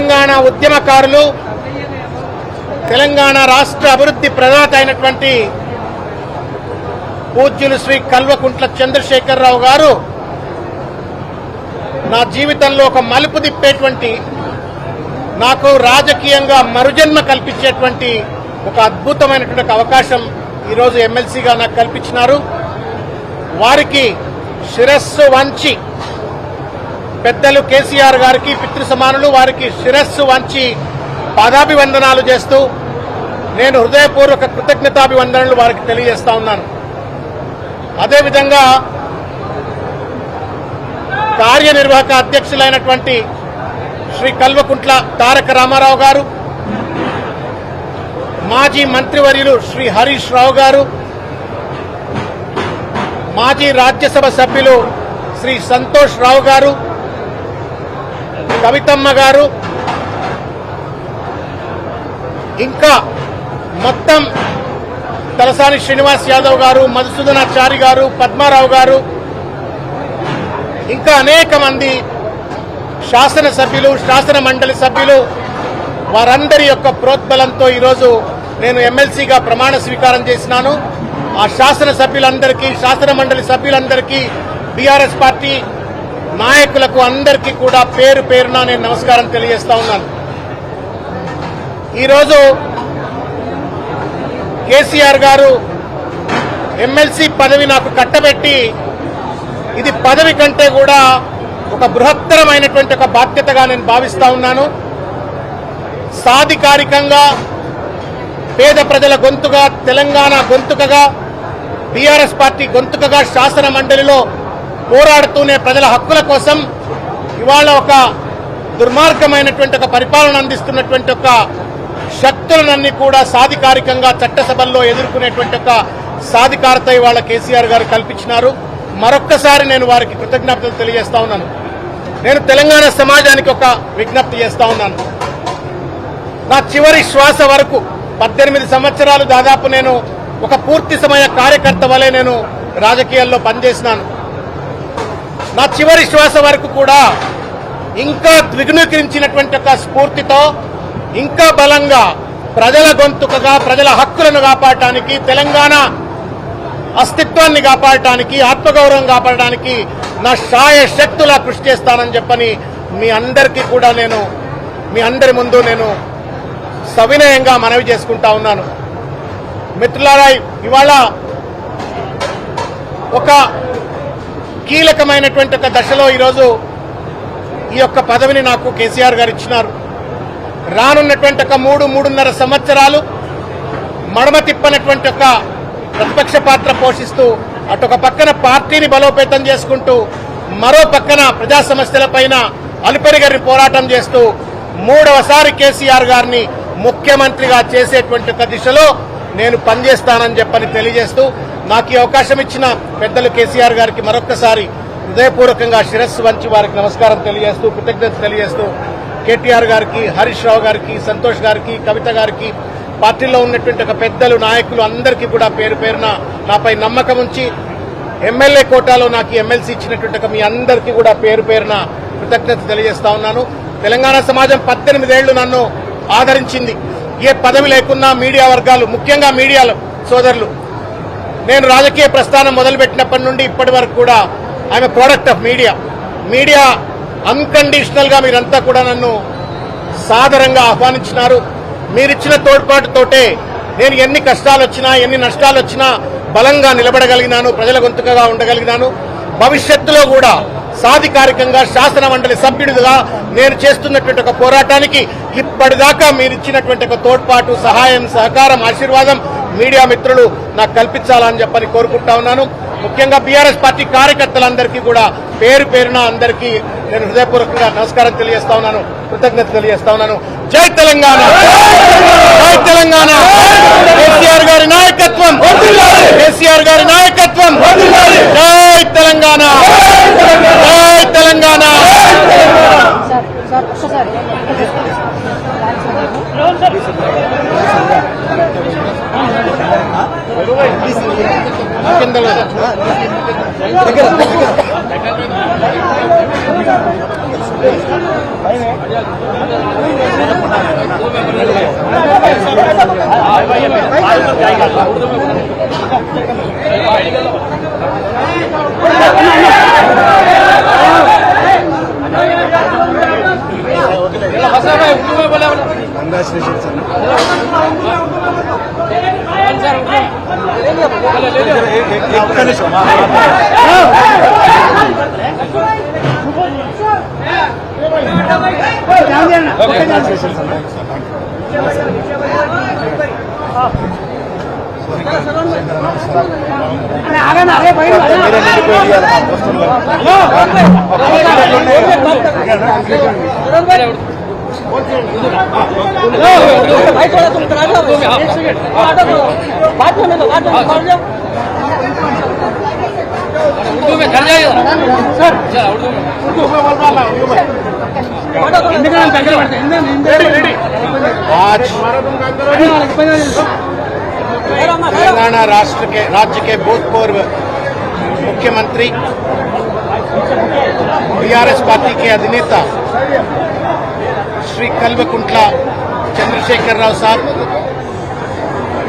తెలంగాణ ఉద్యమకారులు తెలంగాణ రాష్ట్ర అభివృద్ధి ప్రదాత అయినటువంటి పూజ్యులు శ్రీ కల్వకుంట్ల చంద్రశేఖరరావు గారు నా జీవితంలో ఒక మలుపు తిప్పేటువంటి నాకు రాజకీయంగా మరుజన్మ కల్పించేటువంటి ఒక అద్భుతమైనటువంటి ఒక అవకాశం ఈరోజు ఎమ్మెల్సీగా నాకు కల్పించినారు. వారికి శిరస్సు వంచి పెద్దలు కేసీఆర్ గారికి పితృ సమానులు వారికి శిరస్సు వంచి పాదాభివందనాలు చేస్తూ నేను హృదయపూర్వక కృతజ్ఞతాభివందనలు వారికి తెలియజేస్తా ఉన్నాను. అదేవిధంగా కార్యనిర్వాహక అధ్యక్షులైనటువంటి శ్రీ కల్వకుంట్ల తారక రామారావు గారు మాజీ మంత్రివర్యులు శ్రీ హరీష్ రావు గారు మాజీ రాజ్యసభ సభ్యులు శ్రీ సంతోష్ రావు గారు కవితమ్మ గారు. ఇంకా మొత్తం తలసాని శ్రీనివాస్ యాదవ్ గారు మధుసూదనాచారి గారు పద్మారావు గారు ఇంకా అనేక మంది శాసన సభ్యులు శాసన మండలి సభ్యులు వారందరి యొక్క ప్రోద్బలంతో ఈరోజు నేను ఎమ్మెల్సీగా ప్రమాణ స్వీకారం చేసినాను. ఆ శాసన సభ్యులందరికీ శాసన మండలి సభ్యులందరికీ బీఆర్ఎస్ పార్టీ నాయకులకు అందరికీ కూడా పేరు పేరున నేను నమస్కారం తెలియజేస్తా ఉన్నాను. ఈరోజు కేసీఆర్ గారు ఎమ్మెల్సీ పదవి నాకు కట్టబెట్టి ఇది పదవి కంటే కూడా ఒక బృహత్తరమైనటువంటి ఒక బాధ్యతగా నేను భావిస్తా ఉన్నాను. సాధికారికంగా పేద ప్రజల గొంతుగా తెలంగాణ గొంతుకగా బీఆర్ఎస్ పార్టీ గొంతుకగా శాసన మండలిలో పోరాడుతూనే ప్రజల హక్కుల కోసం ఇవాళ ఒక దుర్మార్గమైనటువంటి ఒక పరిపాలన అందిస్తున్నటువంటి ఒక శక్తులనన్నీ కూడా సాధికారికంగా చట్టసభల్లో ఎదుర్కొనేటువంటి ఒక సాధికారత ఇవాళ కేసీఆర్ గారు కల్పించినారు. మరొక్కసారి నేను వారికి కృతజ్ఞతలు తెలియజేస్తా ఉన్నాను. నేను తెలంగాణ సమాజానికి ఒక విజ్ఞప్తి చేస్తా ఉన్నాను. నా చివరి శ్వాస వరకు పద్దెనిమిది సంవత్సరాలు దాదాపు నేను ఒక పూర్తి సమయ కార్యకర్త వలె నేను రాజకీయాల్లో పనిచేసినాను. నా చివరి శ్వాస వరకు కూడా ఇంకా ద్విగుణీకరించినటువంటి ఒక స్ఫూర్తితో ఇంకా బలంగా ప్రజల గొంతుకగా ప్రజల హక్కులను కాపాడటానికి తెలంగాణ అస్తిత్వాన్ని కాపాడటానికి ఆత్మగౌరవం కాపాడటానికి నా శాయ శక్తులా కృషి చేస్తానని చెప్పని మీ అందరికీ కూడా నేను మీ అందరి ముందు నేను సవినయంగా మనవి చేసుకుంటా ఉన్నాను. మిత్రులారా ఇవాళ ఒక కీలకమైనటువంటి ఒక దశలో ఈరోజు ఈ యొక్క పదవిని నాకు కేసీఆర్ గారు ఇచ్చినారు. రానున్నటువంటి ఒక మూడు మూడున్నర సంవత్సరాలు మడమ తిప్పనటువంటి ఒక ప్రతిపక్ష పాత్ర పోషిస్తూ అటు ఒక పక్కన పార్టీని బలోపేతం చేసుకుంటూ మరో పక్కన ప్రజా సమస్యలపైన అలుపెరిగరి పోరాటం చేస్తూ మూడవసారి కేసీఆర్ గారిని ముఖ్యమంత్రిగా చేసేటువంటి ఒక దిశలో నేను పనిచేస్తానని చెప్పని తెలియజేస్తూ నాకు ఈ అవకాశం ఇచ్చిన పెద్దలు కేసీఆర్ గారికి మరొక్కసారి హృదయపూర్వకంగా శిరస్సు వంచి వారికి నమస్కారం తెలియజేస్తూ కృతజ్ఞత తెలియజేస్తూ కేటీఆర్ గారికి హరీష్ రావు గారికి సంతోష్ గారికి కవిత గారికి పార్టీలో ఉన్నటువంటి ఒక పెద్దలు నాయకులు అందరికీ కూడా పేరు పేరున నాపై నమ్మకం ఉంచి ఎమ్మెల్యే కోటాలో నాకు ఎమ్మెల్సీ ఇచ్చినటువంటి మీ అందరికీ కూడా పేరు పేరున కృతజ్ఞత తెలియజేస్తా ఉన్నాను. తెలంగాణ సమాజం పద్దెనిమిదేళ్ళు నన్ను ఆదరించింది. ఏ పదవి లేకున్నా మీడియా వర్గాలు ముఖ్యంగా మీడియాలో సోదరులు నేను రాజకీయ ప్రస్థానం మొదలుపెట్టినప్పటి నుండి ఇప్పటి వరకు కూడా I am product of media media అన్కండిషనల్గా మీరంతా కూడా నన్ను సాదరంగా ఆహ్వానించినారు. మీరిచ్చిన తోడ్పాటుతోటే నేను ఎన్ని కష్టాలు వచ్చినా ఎన్ని నష్టాలు వచ్చినా బలంగా నిలబడగలిగినాను ప్రజల గొంతుకగా ఉండగలిగినాను. భవిష్యత్తులో కూడా సాధికారికంగా శాసన మండలి సభ్యుడిగా నేను చేస్తున్నటువంటి ఒక పోరాటానికి ఇప్పటిదాకా మీరిచ్చినటువంటి ఒక తోడ్పాటు సహాయం సహకారం ఆశీర్వాదం మీడియా మిత్రులు నాకు కల్పించాలని చెప్పని కోరుకుంటా ఉన్నాను ముఖ్యంగా బీఆర్ఎస్ పార్టీ కార్యకర్తలందరికీ కూడా పేరు పేరున అందరికీ నేను హృదయపూర్వకంగా నమస్కారం తెలియజేస్తా ఉన్నాను కృతజ్ఞత తెలియజేస్తా ఉన్నాను జై తెలంగాణ జై తెలంగాణ కేసీఆర్ గారి నాయకత్వం కేసీఆర్ గారి నాయకత్వం జై తెలంగాణ జై తెలంగాణ సార్ దగ్గర దగ్గర దగ్గర అరే आज तेलंगाना राष्ट्र के राज्य के भूतपूर्व मुख्यमंत्री टी आर एस पार्टी के अधिनेता శ్రీ కల్వకుంట్ల చంద్రశేఖరరావు సార్